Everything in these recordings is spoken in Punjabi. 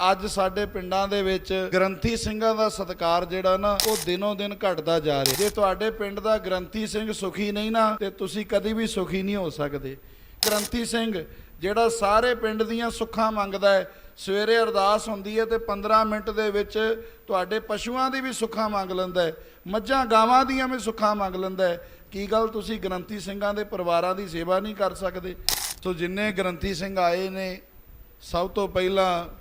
ਅੱਜ ਸਾਡੇ ਪਿੰਡਾਂ ਦੇ ਵਿੱਚ ਗ੍ਰੰਥੀ ਸਿੰਘਾਂ ਦਾ ਸਤਕਾਰ ਜਿਹੜਾ ਨਾ, ਉਹ ਦਿਨੋਂ ਦਿਨ ਘਟਦਾ ਜਾ ਰਿਹਾ। ਜੇ ਤੁਹਾਡੇ ਪਿੰਡ ਦਾ ਗ੍ਰੰਥੀ ਸਿੰਘ ਸੁਖੀ ਨਹੀਂ ਨਾ, ਤੇ ਤੁਸੀਂ ਕਦੀ ਵੀ ਸੁਖੀ ਨਹੀਂ ਹੋ ਸਕਦੇ। ਗ੍ਰੰਥੀ ਸਿੰਘ ਜਿਹੜਾ ਸਾਰੇ ਪਿੰਡ ਦੀਆਂ ਸੁੱਖਾਂ ਮੰਗਦਾ ਹੈ, ਸਵੇਰੇ ਅਰਦਾਸ ਹੁੰਦੀ ਹੈ ਤੇ 15 ਮਿੰਟ ਦੇ ਵਿੱਚ ਤੁਹਾਡੇ ਪਸ਼ੂਆਂ ਦੀ ਵੀ ਸੁੱਖਾਂ ਮੰਗ ਲੈਂਦਾ ਹੈ, ਮੱਝਾਂ ਗਾਵਾਂ ਦੀਆਂ ਵੀ ਸੁੱਖਾਂ ਮੰਗ ਲੈਂਦਾ ਹੈ। ਕੀ ਗੱਲ ਤੁਸੀਂ ਗ੍ਰੰਥੀ ਸਿੰਘਾਂ ਦੇ ਪਰਿਵਾਰਾਂ ਦੀ ਸੇਵਾ ਨਹੀਂ ਕਰ ਸਕਦੇ? ਸੋ ਜਿੰਨੇ ਗ੍ਰੰਥੀ ਸਿੰਘ ਆਏ ਨੇ, ਸਭ ਤੋਂ ਪਹਿਲਾਂ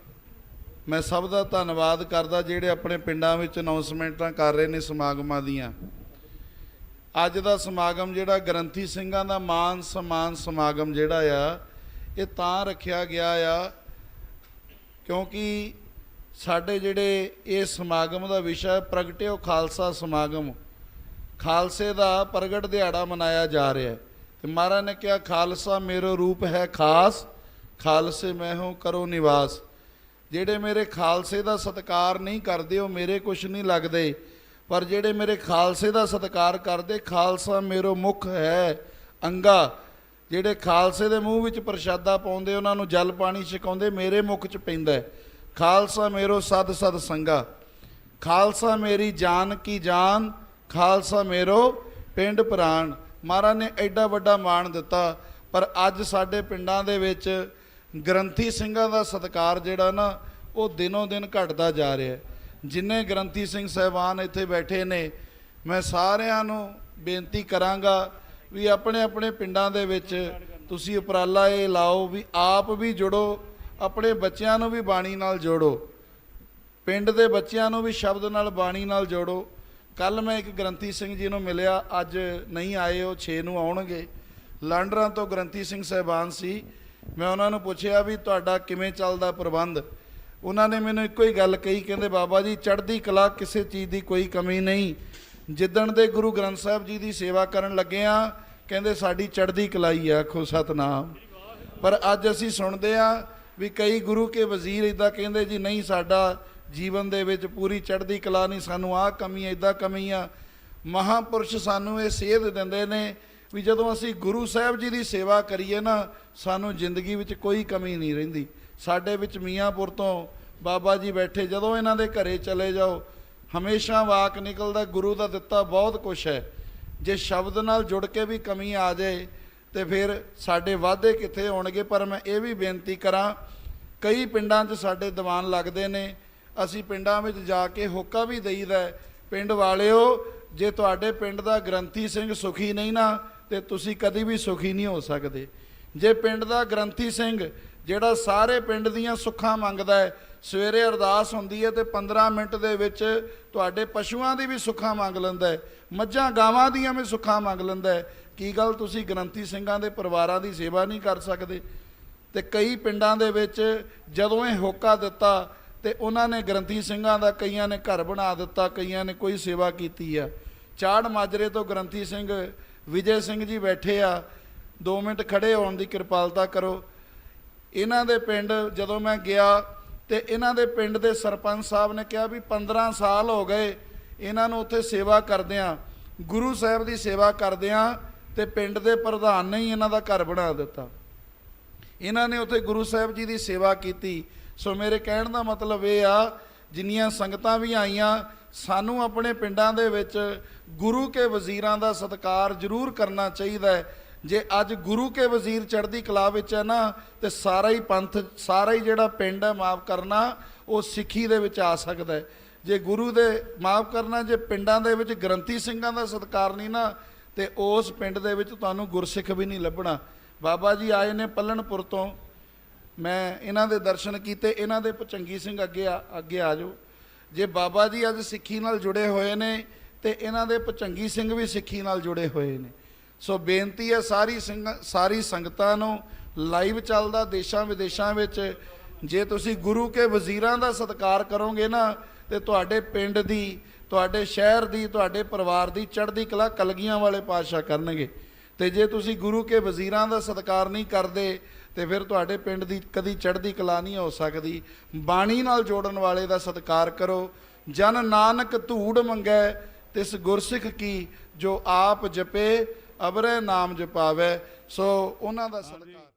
ਮੈਂ ਸਭ ਦਾ ਧੰਨਵਾਦ ਕਰਦਾ ਜਿਹੜੇ ਆਪਣੇ ਪਿੰਡਾਂ ਵਿੱਚ ਅਨਾਉਂਸਮੈਂਟਾਂ ਕਰ ਰਹੇ ਨੇ ਸਮਾਗਮਾਂ ਦੀਆਂ। ਅੱਜ ਦਾ ਸਮਾਗਮ ਜਿਹੜਾ ਗ੍ਰੰਥੀ ਸਿੰਘਾਂ ਦਾ ਮਾਨ ਸਮਾਨ ਸਮਾਗਮ ਜਿਹੜਾ ਆ, ਇਹ ਤਾਂ ਰੱਖਿਆ ਗਿਆ ਆ ਕਿਉਂਕਿ ਸਾਡੇ ਜਿਹੜੇ ਇਹ ਸਮਾਗਮ ਦਾ ਵਿਸ਼ਾ ਪ੍ਰਗਟਿਓ ਖਾਲਸਾ ਸਮਾਗਮ। ਖਾਲਸੇ ਦਾ ਪ੍ਰਗਟ ਦਿਹਾੜਾ ਮਨਾਇਆ ਜਾ ਰਿਹਾ ਹੈ। ਤੇ ਮਹਾਰਾਜ ਨੇ ਕਿਹਾ, ਖਾਲਸਾ ਮੇਰਾ ਰੂਪ ਹੈ ਖਾਸ, ਖਾਲਸੇ ਮੈਂ ਹੂੰ ਕਰੋ ਨਿਵਾਸ। ਜਿਹੜੇ ਮੇਰੇ ਖਾਲਸੇ ਦਾ ਸਤਿਕਾਰ ਨਹੀਂ ਕਰਦੇ, ਉਹ ਮੇਰੇ ਕੁਛ ਨਹੀਂ ਲੱਗਦੇ। ਪਰ ਜਿਹੜੇ ਮੇਰੇ ਖਾਲਸੇ ਦਾ ਸਤਿਕਾਰ ਕਰਦੇ, ਖਾਲਸਾ ਮੇਰੋ ਮੁਖ ਹੈ। ਅੰਗਾ, ਜਿਹੜੇ ਖਾਲਸੇ ਦੇ ਮੂੰਹ ਵਿੱਚ ਪ੍ਰਸ਼ਾਦਾ ਪਾਉਂਦੇ, ਉਹਨਾਂ ਨੂੰ ਜਲ ਪਾਣੀ ਛਕਾਉਂਦੇ, ਮੇਰੇ ਮੁਖ 'ਚ ਪੈਂਦਾ ਖਾਲਸਾ ਮੇਰੋ ਸਦ ਸਦ ਸੰਗਾ। ਖਾਲਸਾ ਮੇਰੀ ਜਾਨ ਕੀ ਜਾਨ, ਖਾਲਸਾ ਮੇਰੋ ਪਿੰਡ ਪ੍ਰਾਣ। ਮਹਾਰਾਜ ਨੇ ਐਡਾ ਵੱਡਾ ਮਾਣ ਦਿੱਤਾ, ਪਰ ਅੱਜ ਸਾਡੇ ਪਿੰਡਾਂ ਦੇ ਵਿੱਚ ਗ੍ਰੰਥੀ ਸਿੰਘਾਂ ਦਾ ਸਤਿਕਾਰ ਜਿਹੜਾ ਨਾ, ਉਹ ਦਿਨੋਂ ਦਿਨ ਘਟਦਾ ਜਾ ਰਿਹਾ ਹੈ। ਜਿੰਨੇ ਗ੍ਰੰਥੀ ਸਿੰਘ ਸਹਿਬਾਨ ਇੱਥੇ ਬੈਠੇ ਨੇ, ਮੈਂ ਸਾਰਿਆਂ ਨੂੰ ਬੇਨਤੀ ਕਰਾਂਗਾ ਵੀ ਆਪਣੇ ਆਪਣੇ ਪਿੰਡਾਂ ਦੇ ਵਿੱਚ ਤੁਸੀਂ ਉਪਰਾਲਾ ਇਹ ਲਾਓ ਵੀ ਆਪ ਵੀ ਜੁੜੋ, ਆਪਣੇ ਬੱਚਿਆਂ ਨੂੰ ਵੀ ਬਾਣੀ ਨਾਲ ਜੋੜੋ, ਪਿੰਡ ਦੇ ਬੱਚਿਆਂ ਨੂੰ ਵੀ ਸ਼ਬਦ ਨਾਲ ਬਾਣੀ ਨਾਲ ਜੋੜੋ। ਕੱਲ ਮੈਂ ਇੱਕ ਗ੍ਰੰਥੀ ਸਿੰਘ ਜੀ ਨੂੰ ਮਿਲਿਆ, ਅੱਜ ਨਹੀਂ ਆਏ, ਉਹ 6 ਨੂੰ ਆਉਣਗੇ। ਲੰਡਰਾਂ ਤੋਂ ਗ੍ਰੰਥੀ ਸਿੰਘ ਸਹਿਬਾਨ ਸੀ। ਮੈਂ ਉਹਨਾਂ ਨੂੰ ਪੁੱਛਿਆ ਵੀ ਤੁਹਾਡਾ ਕਿਵੇਂ ਚੱਲਦਾ ਪ੍ਰਬੰਧ? ਉਹਨਾਂ ਨੇ ਮੈਨੂੰ ਇੱਕੋ ਹੀ ਗੱਲ ਕਹੀ, ਕਹਿੰਦੇ, ਬਾਬਾ ਜੀ, ਚੜ੍ਹਦੀ ਕਲਾ ਕਿਸੇ ਚੀਜ਼ ਦੀ ਕੋਈ ਕਮੀ ਨਹੀਂ। ਜਿੱਦਣ ਦੇ ਗੁਰੂ ਗ੍ਰੰਥ ਸਾਹਿਬ ਜੀ ਦੀ ਸੇਵਾ ਕਰਨ ਲੱਗੇ ਆ, ਕਹਿੰਦੇ, ਸਾਡੀ ਚੜ੍ਹਦੀ ਕਲਾਈ ਆ, ਆਖੋ ਸਤਨਾਮ। ਪਰ ਅੱਜ ਅਸੀਂ ਸੁਣਦੇ ਆ ਵੀ ਕਈ ਗੁਰੂ ਕੇ ਵਜ਼ੀਰ ਇਦਾਂ ਕਹਿੰਦੇ, ਜੀ ਨਹੀਂ, ਸਾਡਾ ਜੀਵਨ ਦੇ ਵਿੱਚ ਪੂਰੀ ਚੜ੍ਹਦੀ ਕਲਾ ਨਹੀਂ, ਸਾਨੂੰ ਆਹ ਕਮੀ ਇਦਾਂ ਕਮੀ ਆ। ਮਹਾਪੁਰਸ਼ ਸਾਨੂੰ ਇਹ ਸੇਧ ਦਿੰਦੇ ਨੇ ਵੀ ਜਦੋਂ ਅਸੀਂ ਗੁਰੂ ਸਾਹਿਬ ਜੀ ਦੀ ਸੇਵਾ ਕਰੀਏ ਨਾ ਸਾਨੂੰ ਜ਼ਿੰਦਗੀ ਵਿੱਚ ਕੋਈ ਕਮੀ ਨਹੀਂ ਰਹਿੰਦੀ। ਸਾਡੇ ਵਿੱਚ ਮੀਆਂਪੁਰ ਤੋਂ ਬਾਬਾ ਜੀ ਬੈਠੇ ਜਦੋਂ ਇਹਨਾਂ ਦੇ ਘਰੇ ਚਲੇ ਜਾਓ ਹਮੇਸ਼ਾ ਵਾਕ ਨਿਕਲਦਾ ਗੁਰੂ ਦਾ ਦਿੱਤਾ ਬਹੁਤ ਕੁਝ ਹੈ। ਜੇ ਸ਼ਬਦ ਨਾਲ ਜੁੜ ਕੇ ਵੀ ਕਮੀ ਆ ਜਾਏ ਤੇ ਫਿਰ ਸਾਡੇ ਵਾਅਦੇ ਕਿੱਥੇ ਹੋਣਗੇ? ਪਰ ਮੈਂ ਇਹ ਵੀ ਬੇਨਤੀ ਕਰਾਂ ਕਈ ਪਿੰਡਾਂ 'ਚ ਸਾਡੇ ਦੀਵਾਨ ਲੱਗਦੇ ਨੇ। ਅਸੀਂ ਪਿੰਡਾਂ ਵਿੱਚ ਜਾ ਕੇ ਹੋਕਾ ਵੀ ਦੇਈਦਾ ਹੈ, ਪਿੰਡ ਵਾਲਿਓ ਜੇ ਤੁਹਾਡੇ ਪਿੰਡ ਦਾ ਗ੍ਰੰਥੀ ਸਿੰਘ ਸੁਖੀ ਨਹੀਂ ਨਾ ਤੇ ਤੁਸੀਂ ਕਦੀ ਵੀ ਸੁਖੀ ਨਹੀਂ ਹੋ ਸਕਦੇ। ਜੇ ਪਿੰਡ ਦਾ ਗ੍ਰੰਥੀ ਸਿੰਘ, ਜਿਹੜਾ ਸਾਰੇ ਪਿੰਡ ਦੀਆਂ ਸੁੱਖਾਂ ਮੰਗਦਾ ਹੈ, ਸਵੇਰੇ ਅਰਦਾਸ ਹੁੰਦੀ ਹੈ ਤੇ 15 ਮਿੰਟ ਦੇ ਵਿੱਚ ਤੁਹਾਡੇ ਪਸ਼ੂਆਂ ਦੀ ਵੀ ਸੁੱਖਾਂ ਮੰਗ ਲੈਂਦਾ ਹੈ, ਮੱਝਾਂ ਗਾਵਾਂ ਦੀਆਂ ਵੀ ਸੁੱਖਾਂ ਮੰਗ ਲੈਂਦਾ ਹੈ, ਕੀ ਗੱਲ ਤੁਸੀਂ ਗ੍ਰੰਥੀ ਸਿੰਘਾਂ ਦੇ ਪਰਿਵਾਰਾਂ ਦੀ ਸੇਵਾ ਨਹੀਂ ਕਰ ਸਕਦੇ? ਤੇ ਕਈ ਪਿੰਡਾਂ ਦੇ ਵਿੱਚ ਜਦੋਂ ਇਹ ਹੋਕਾ ਦਿੱਤਾ ਤੇ ਉਹਨਾਂ ਨੇ ਗ੍ਰੰਥੀ ਸਿੰਘਾਂ ਦਾ ਕਈਆਂ ਨੇ ਘਰ ਬਣਾ ਦਿੱਤਾ, ਕਈਆਂ ਨੇ ਕੋਈ ਸੇਵਾ ਕੀਤੀ ਆ। ਚਾੜ ਮਾਜਰੇ ਤੋਂ ਗ੍ਰੰਥੀ ਸਿੰਘ ਵਿਜੇ ਸਿੰਘ ਜੀ ਬੈਠੇ ਆ 2 ਮਿੰਟ ਖੜੇ ਹੋਣ ਦੀ ਕਿਰਪਾਲਤਾ ਕਰੋ। ਇਹਨਾਂ ਦੇ ਪਿੰਡ ਜਦੋਂ ਮੈਂ ਗਿਆ ਤੇ ਇਹਨਾਂ ਦੇ ਪਿੰਡ ਦੇ ਸਰਪੰਚ ਸਾਹਿਬ ਨੇ ਕਿਹਾ ਵੀ 15 ਸਾਲ ਹੋ ਗਏ ਇਹਨਾਂ ਨੂੰ ਉੱਥੇ ਸੇਵਾ ਕਰਦਿਆਂ, ਗੁਰੂ ਸਾਹਿਬ ਦੀ ਸੇਵਾ ਕਰਦਿਆਂ ਤੇ ਪਿੰਡ ਦੇ ਪ੍ਰਧਾਨ ਨੇ ਹੀ ਇਹਨਾਂ ਦਾ ਘਰ ਬਣਾ ਦਿੱਤਾ। ਇਹਨਾਂ ਨੇ ਉੱਥੇ ਗੁਰੂ ਸਾਹਿਬ ਜੀ ਦੀ ਸੇਵਾ ਕੀਤੀ। ਸੋ ਮੇਰੇ ਕਹਿਣ ਦਾ ਮਤਲਬ ਇਹ ਆ, ਜਿੰਨੀਆਂ ਸੰਗਤਾਂ ਵੀ ਆਈਆਂ ਸਾਨੂੰ ਆਪਣੇ ਪਿੰਡਾਂ ਦੇ ਵਿੱਚ ਗੁਰੂ ਕੇ ਵਜ਼ੀਰਾਂ ਦਾ ਸਤਿਕਾਰ ਜ਼ਰੂਰ ਕਰਨਾ ਚਾਹੀਦਾ ਹੈ। ਜੇ ਅੱਜ ਗੁਰੂ ਕੇ ਵਜ਼ੀਰ ਚੜ੍ਹਦੀ ਕਲਾ ਵਿੱਚ ਹੈ ਨਾ, ਤੇ ਸਾਰਾ ਹੀ ਪੰਥ, ਸਾਰਾ ਹੀ ਜਿਹੜਾ ਪਿੰਡ ਹੈ ਮਾਫ ਕਰਨਾ, ਉਹ ਸਿੱਖੀ ਦੇ ਵਿੱਚ ਆ ਸਕਦਾ ਹੈ। ਜੇ ਗੁਰੂ ਦੇ ਮਾਫ ਕਰਨਾ, ਜੇ ਪਿੰਡਾਂ ਦੇ ਵਿੱਚ ਗ੍ਰੰਥੀ ਸਿੰਘਾਂ ਦਾ ਸਤਿਕਾਰ ਨਹੀਂ ਨਾ, ਤੇ ਉਸ ਪਿੰਡ ਦੇ ਵਿੱਚ ਤੁਹਾਨੂੰ ਗੁਰਸਿੱਖ ਵੀ ਨਹੀਂ ਲੱਭਣਾ। ਬਾਬਾ ਜੀ ਆਏ ਨੇ ਪੱਲਣਪੁਰ ਤੋਂ। ਮੈਂ ਇਹਨਾਂ ਦੇ ਦਰਸ਼ਨ ਕੀਤੇ, ਇਹਨਾਂ ਦੇ ਪਚੰਗੀ ਸਿੰਘ ਅੱਗੇ ਆ ਅੱਗੇ ਆ ਜਾਓ। ਜੇ ਬਾਬਾ ਜੀ ਅੱਜ ਸਿੱਖੀ ਨਾਲ ਜੁੜੇ ਹੋਏ ਨੇ ਤੇ ਇਹਨਾਂ ਦੇ ਪਚੰਗੀ ਸਿੰਘ ਵੀ ਸਿੱਖੀ ਨਾਲ ਜੁੜੇ ਹੋਏ ਨੇ। ਸੋ ਬੇਨਤੀ ਹੈ ਸਾਰੀ ਸਿੰਘ ਸਾਰੀ ਸੰਗਤਾਂ ਨੂੰ ਲਾਈਵ ਚੱਲਦਾ ਦੇਸ਼ਾਂ ਵਿਦੇਸ਼ਾਂ ਵਿੱਚ। ਜੇ ਤੁਸੀਂ ਗੁਰੂ ਕੇ ਵਜ਼ੀਰਾਂ ਦਾ ਸਤਿਕਾਰ ਕਰੋਗੇ ਨਾ, ਤੇ ਤੁਹਾਡੇ ਪਿੰਡ ਦੀ, ਤੁਹਾਡੇ ਸ਼ਹਿਰ ਦੀ, ਤੁਹਾਡੇ ਪਰਿਵਾਰ ਦੀ ਚੜ੍ਹਦੀ ਕਲਾ ਕਲਗੀਆਂ ਵਾਲੇ ਪਾਤਸ਼ਾਹ ਕਰਨਗੇ। ਤੇ ਜੇ ਤੁਸੀਂ ਗੁਰੂ ਕੇ ਵਜ਼ੀਰਾਂ ਦਾ ਸਤਿਕਾਰ ਨਹੀਂ ਕਰਦੇ ਤੇ ਫਿਰ ਤੁਹਾਡੇ ਪਿੰਡ ਦੀ ਕਦੀ ਚੜ੍ਹਦੀ ਕਲਾ ਨਹੀਂ ਹੋ ਸਕਦੀ। ਬਾਣੀ ਨਾਲ ਜੋੜਨ ਵਾਲੇ ਦਾ ਸਤਿਕਾਰ ਕਰੋ। ਜਨ ਨਾਨਕ ਧੂੜ ਮੰਗੈ ਤਿਸ ਗੁਰਸਿੱਖ ਕੀ ਜੋ ਆਪ ਜਪੇ ਅਬਰੇ ਨਾਮ ਜਪਾਵੇ। ਸੋ ਉਹਨਾਂ ਦਾ ਸਤਿਕਾਰ।